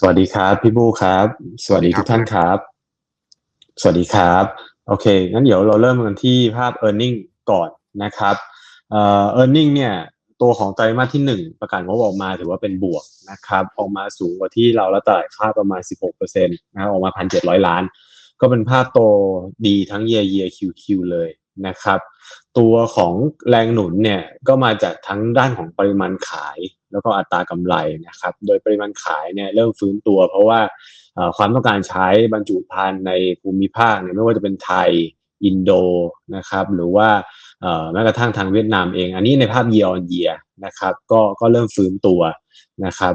สวัสดีครับ พี่บูครับ สวัสดีทุกท่านครับ สวัสดีครับ โอเคงั้นเดี๋ยวเราเริ่มกันที่ภาพ e a r n i n g ก่อนนะครับเอ่อ e a r n i n g เนี่ยตัวของไตรมาสที่หนึ่งประกาศงบออกมาถือว่าเป็นบวกนะครับออกมาสูงกว่าที่เราและตลาดคาดประมาณ 16%นะครับออกมา 1,700 ล้าน ก็เป็นภาพโตดีทั้ง year year QQ เลย นะครับ ตัวของแรงหนุนเนี่ยก็มาจากทั้งด้านของปริมาณขาย แล้วก็อัตรากำไรนะครับ โดยปริมาณขายเนี่ยเริ่มฟื้นตัว เพราะว่าความต้องการใช้บรรจุภัณฑ์ในภูมิภาคเนี่ยไม่ว่าจะเป็นไทยอินโดนะครับ หรือว่าแม้กระทั่งทางเวียดนามเอง อันนี้ในภาพ year on year นะครับ ก็ก็เริ่มฟื้นตัวนะครับ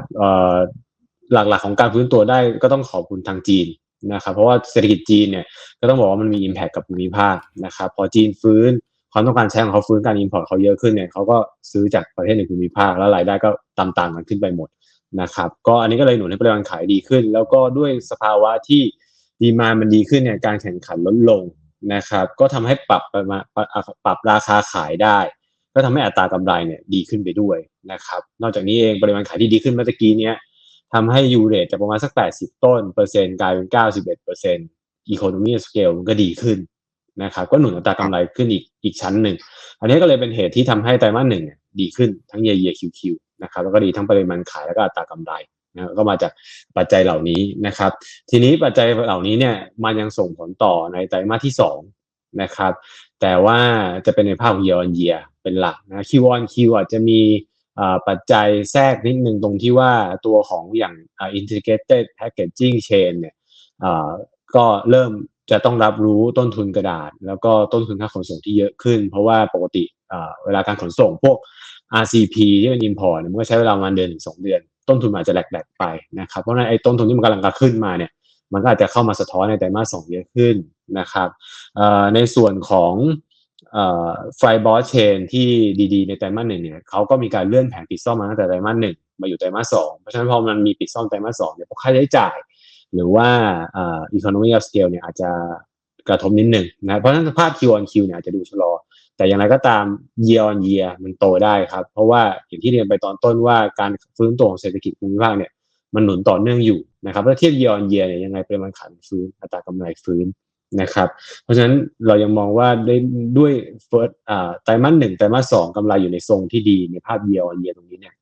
หลักๆของการฟื้นตัวได้ก็ต้องขอบคุณทางจีน นะครับเพราะว่าเศรษฐกิจจีนเนี่ยก็ต้องบอกว่ามันมี impact กับภูมิภาคนะครับพอจีนฟื้นความต้องการใช้ของเขาฟื้นการอินพอร์ตเขาเยอะขึ้นเนี่ยเขาก็ซื้อจากประเทศในภูมิภาคแล้วรายได้ก็ตามๆกันขึ้นไปหมดนะครับก็อันนี้ก็เลยหนุนให้ปริมาณขายดีขึ้น แล้วก็ด้วยสภาวะที่ดีมามันดีขึ้นเนี่ยการแข่งขันลดลงนะครับก็ทำให้ปรับไปมาปรับราคาขายได้ ก็ทำให้อัตรากำไรเนี่ยดีขึ้นไปด้วยนะครับนอกจากนี้เองปริมาณขายที่ดีขึ้นเมื่อกี้เนี้ย ทำให้ยูเรทจากประมาณสัก 80 ต้นเปอร์เซ็นต์กลายเป็น 91เปอร์เซ็นต์อีโคโนมีสเกลมันก็ดีขึ้นนะครับก็หนุนอัตรากำไรขึ้นอีกอีกชั้นหนึ่ง อันนี้ก็เลยเป็นเหตุที่ทำให้ไตรมาสหนึ่งดีขึ้นทั้งเยียเยียคิวคิวนะครับแล้วก็ดีทั้งปริมาณขายแล้วก็อัตรากำไรนะก็มาจากปัจจัยเหล่านี้นะครับ ทีนี้ปัจจัยเหล่านี้เนี่ยมันยังส่งผลต่อในไตรมาสที่สองนะครับแต่ว่าจะเป็นในภาพ year on year เป็นหลักนะ Q on Q อาจจะมี ปัจจัยแทรกนิดนึงตรงที่ว่าตัวของอย่าง integrated packaging chain เนี่ยก็เริ่มจะต้องรับรู้ต้นทุนกระดาษ แล้วก็ต้นทุนค่าขนส่งที่เยอะขึ้น เพราะว่าปกติเวลาการขนส่งพวก RCP ที่เป็น import มันก็ใช้เวลาประมาณเดือนถึงสองเดือน ต้นทุนอาจจะแหลกๆไปนะครับเพราะฉะนั้นไอ้ต้นทุนที่มันกำลังกระขึ้นมาเนี่ยมันก็อาจจะเข้ามาสะท้อนในไตรมาสสองเยอะขึ้นนะครับในส่วนของ ไฟบอสเชนที่ดีๆในไตรมาสหนึ่งเนี่ยเขาก็มีการเลื่อนแผนปิดซ่อมมาตั้งแต่ไตรมาสหนึ่งมาอยู่ไตรมาสสองเพราะฉะนั้นพอมันมีปิดซ่อมไตรมาสสองเนี่ยพวกค่าใช้จ่าย หรือว่าอ่า economy of scale เนี่ยอาจจะกระทบนิดหนึ่งนะเพราะฉะนั้นภาพ Q on Q เนี่ยอาจจะดูชะลอ แต่อย่างไรก็ตาม year on year มันโตได้ครับ เพราะว่าอย่างที่เรียนไปตอนต้นว่าการฟื้นตัวของเศรษฐกิจภูมิภาคเนี่ยมันหนุนต่อเนื่องอยู่นะครับถ้าเทียบ year on year เนี่ยยังไงปริมาณขายฟื้นอัตรากำไรฟื้น นะครับ เพราะฉะนั้นเรายังมองว่าด้วยด้วย first อ่าไตรมาสหนึ่งไตรมาสสองกำไรอยู่ในทรงที่ดีในภาพ year on year ตรงนี้เนี่ย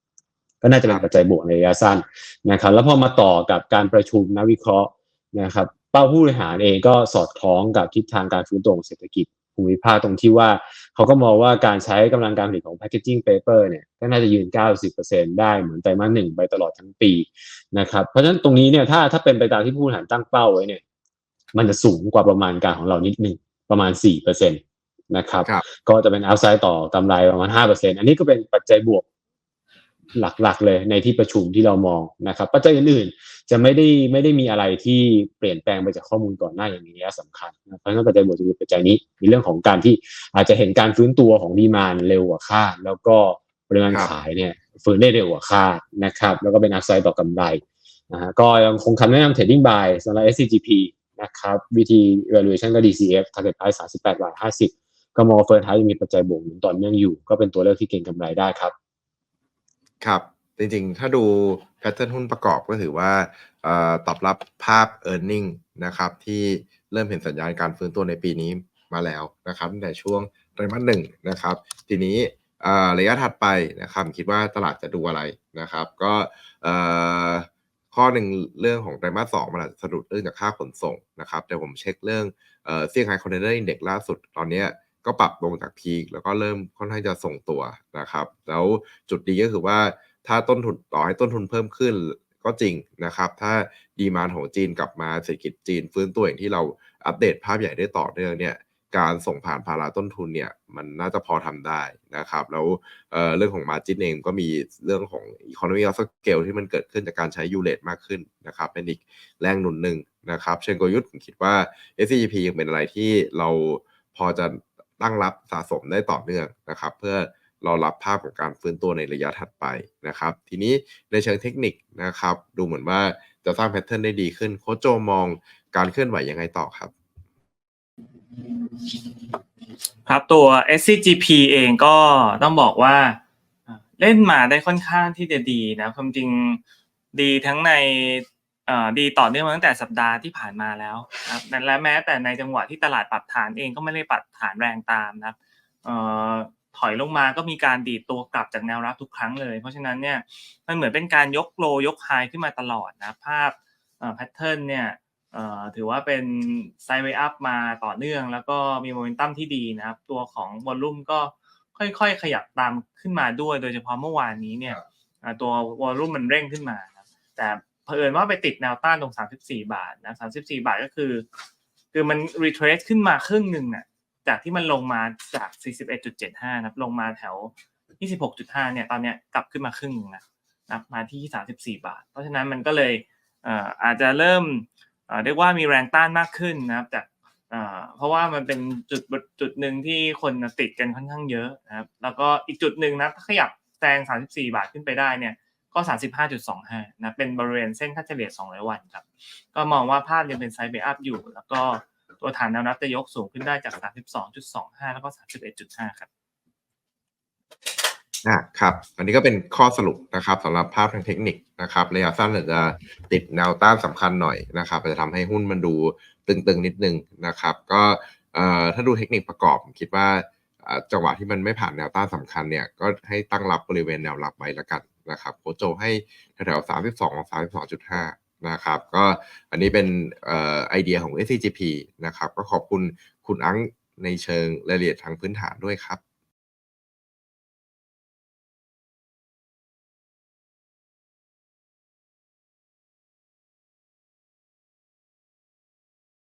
ก็น่าจะเป็นปัจจัยบวกในระยะสั้นนะครับ แล้วพอมาต่อกับการประชุมนักวิเคราะห์นะครับ เป้าผู้บริหารเองก็สอดคล้องกับทิศทางการฟื้นตัวของเศรษฐกิจภูมิภาคตรงที่ว่าเขาก็มองว่าการใช้กำลังการผลิตของ packaging paper เนี่ยก็น่าจะยืน 90%ได้เหมือนไตรมาสหนึ่งไปตลอดทั้งปีนะครับเพราะฉะนั้นตรงนี้เนี่ยถ้าถ้าเป็นไปตามที่ผู้บริหารตั้งเป้าไว้เนี่ย มันจะสูงกว่าประมาณการของเรานิดนึงประมาณ4%นะครับก็จะเป็นอัพไซด์ต่อกำไรประมาณ5%อันนี้ก็เป็นปัจจัยบวกหลักๆเลยในที่ประชุมที่เรามองนะครับ ปัจจัยอื่นๆจะไม่ได้ไม่ได้มีอะไรที่เปลี่ยนแปลงไปจากข้อมูลก่อนหน้าอย่างนี้สำคัญนะเพราะฉะนั้นปัจจัยบวกจะมีปัจจัยนี้มีเรื่องของการที่อาจจะเห็นการฟื้นตัวของดีมานเร็วกว่าคาดแล้วก็ปริมาณขายเนี่ยฟื้นได้เร็วกว่าคาดนะครับ แล้วก็เป็นอัพไซด์ต่อกำไรนะฮะก็ยังคงคำแนะนำ trading buy สำหรับ SCGP นะครับวิธี valuation ก็ DCF target price 38บาท50 ก็มองเฟิร์สไทมีปัจจัยบวกหนุนต่อเนื่องอยู่ ก็เป็นตัวเลือกที่เก่งกำไรได้ครับ ครับ จริงๆ ถ้าดูแพทเทิร์นหุ้นประกอบก็ถือว่าตอบรับภาพ e a r n i n g นะครับที่เริ่มเห็นสัญญาณการฟื้นตัวในปีนี้มาแล้วนะครับตั้งแต่ช่วงไตรมาสหนึ่งนะครับ ทีนี้ระยะถัดไปนะครับคิดว่าตลาดจะดูอะไรนะครับ ก็ ข้อหนึ่งเรื่องของไตรมาสสองมันอาจจะสะดุดเรื่องจากค่าขนส่งนะครับ แต่ผมเช็คเรื่องเซี่ยงไฮ้คอนเทนเนอร์อินเด็กล่าสุดตอนนี้ก็ปรับลงจากพีคแล้วก็เริ่มค่อนข้างจะส่งตัวนะครับ แล้วจุดดีก็คือว่าถ้าต้นทุนต่อให้ต้นทุนเพิ่มขึ้นก็จริงนะครับ ถ้าดีมานของจีนกลับมาเศรษฐกิจจีนฟื้นตัวอย่างที่เราอัปเดตภาพใหญ่ได้ต่อเนื่องเนี่ย การส่งผ่านภาระต้นทุนเนี่ยมันน่าจะพอทำได้นะครับ แล้วเเรื่องของมาจินเองก็มีเรื่องของ Economy of Scale ที่มันเกิดขึ้นจากการใช้ยูเลตมากขึ้นนะครับ เป็นอีกแรงหนุนหนึ่งนะครับ เชิงกลยุทธ์ผมคิดว่า SCGP ยังเป็นอะไรที่เราพอจะตั้งรับสะสมได้ต่อเนื่องนะครับ เพื่อรารับภาพของการฟื้นตัวในระยะถัดไปนะครับ ทีนี้ในเชิงเทคนิคนะครับ ดูเหมือนว่าจะสร้างแพทเทิร์นได้ดีขึ้นโคโจมองการเคลื่อนไหวยังไงต่อครับ ครับตัว SCGP เองก็ต้องบอกว่าเล่นมาได้ค่อนข้างที่จะดีนะความจริงดีทั้งในดีต่อเนื่องมาตั้งแต่สัปดาห์ที่ผ่านมาแล้วนะครับและแม้แต่ในจังหวะที่ตลาดปรับฐานเองก็ไม่ได้ปรับฐานแรงตามนะออถอยลงมาก็มีการดีดตัวกลับจากแนวรับทุกครั้งเลย เพราะฉะนั้นเนี่ยมันเหมือนเป็นการยกโลยกไฮขึ้นมาตลอดนะภาพแพทเทิร์นเนี่ย ถือว่าเป็นไซด์เวย์อัพมาต่อเนื่อง แล้วก็มีโมเมนตัมที่ดีนะครับ ตัวของวอลลุ่มก็ค่อยๆ ขยับตามขึ้นมาด้วย โดยเฉพาะเมื่อวานนี้เนี่ยอ่าตัววอลลุ่มมันเร่งขึ้นมานะครับแต่เผอิญว่าไปติดแนวต้านตรง 34 บาทนะ34 บาทก็คือ คือมัน retrace ขึ้นมาครึ่งหนึ่งน่ะจากที่มันลงมาจาก 41.75นะครับลงมาแถว 26.5เนี่ยตอนเนี้ยกลับขึ้นมาครึ่งหนึงนะนะครับมาที่ 34 บาท เพราะฉะนั้นมันก็เลยเอ่ออาจจะเริ่ม เรียกว่ามีแรงต้านมากขึ้นนะครับจากเพราะว่ามันเป็นจุดจุดหนึ่งที่คนติดกันค่อนข้างเยอะนะครับ แล้วก็อีกจุดหนึ่งนะถ้าขยับแซง 34 บาทขึ้นไปได้เนี่ยก็ 35.25นะเป็นบริเวณเส้นค่าเฉลี่ย200 วันครับ ก็มองว่าภาพยังเป็นไซด์เบรกอัพอยู่ แล้วก็ตัวฐานแนวรับจะยกสูงขึ้นได้จาก 32.25 แล้วก็ 31.5 ครับ อะครับอันนี้ก็เป็นข้อสรุปนะครับสำหรับภาพทางเทคนิคนะครับระยะสั้นอาจจะติดแนวต้านสำคัญหน่อยนะครับจะทำให้หุ้นมันดูตึงๆนิดนึงนะครับ ก็เอ่อถ้าดูเทคนิคประกอบผมคิดว่าจังหวะที่มันไม่ผ่านแนวต้านสำคัญเนี่ยก็ให้ตั้งรับบริเวณแนวรับไว้ละกันนะครับโคโจให้แถวๆ32 32.5นะครับก็อันนี้เป็นออไอเดียของ SCGP นะครับก็ขอบคุณคุณอังในเชิงรายละเอียดทางพื้นฐานด้วยครับ